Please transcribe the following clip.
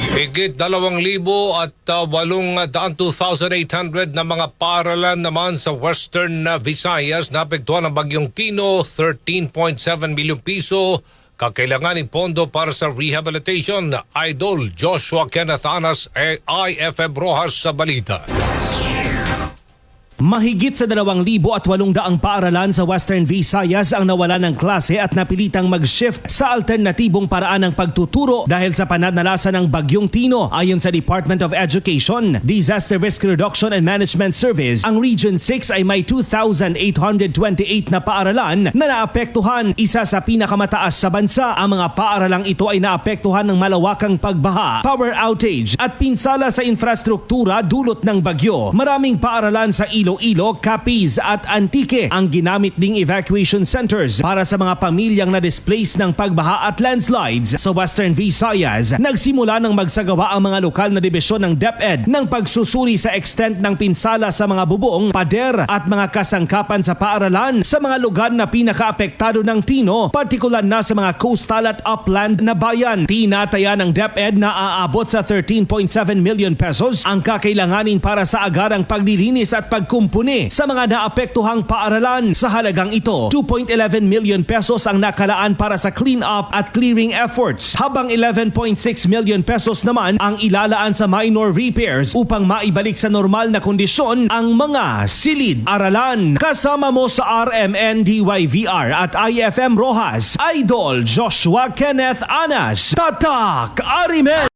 Higit 2,000 at uh, 800 na mga paaralan naman sa Western uh, Visayas naapektuhan ng bagyong Tino, 13.7 milyong piso kakailanganin pondo para sa rehabilitation. Idol Joshua Kenneth Anas, IFM Rojas sa balita. Mahigit sa 2,800 paaralan sa Western Visayas ang nawala ng klase at napilitang mag-shift sa alternatibong paraan ng pagtuturo dahil sa pananalasa ng Bagyong Tino. Ayon sa Department of Education, Disaster Risk Reduction and Management Service, ang Region 6 ay may 2,828 na paaralan na naapektuhan. Isa sa pinakamataas sa bansa, ang mga paaralang ito ay naapektuhan ng malawakang pagbaha, power outage at pinsala sa infrastruktura dulot ng bagyo. Maraming paaralan sa Iloilo, Capiz at Antique ang ginamit ding evacuation centers para sa mga pamilyang na-displace ng pagbaha at landslides sa Western Visayas. Nagsimula ng magsagawa ang mga lokal na dibisyon ng DepEd ng pagsusuri sa extent ng pinsala sa mga bubong, pader at mga kasangkapan sa paaralan sa mga lugar na pinakaapektado ng Tino, partikular na sa mga coastal at upland na bayan. Tinataya ng DepEd na aabot sa 13.7 million pesos ang kakailanganin para sa agarang paglilinis at pagkumpuni sa mga naapektuhang paaralan. Sa halagang ito, 2.11 million pesos ang nakalaan para sa clean up at clearing efforts, habang 11.6 million pesos naman ang ilalaan sa minor repairs upang maibalik sa normal na kondisyon ang mga silid aralan. Kasama mo sa RMN DYVR at IFM Rojas, Idol Joshua Kenneth Anas, Tatak Arimen!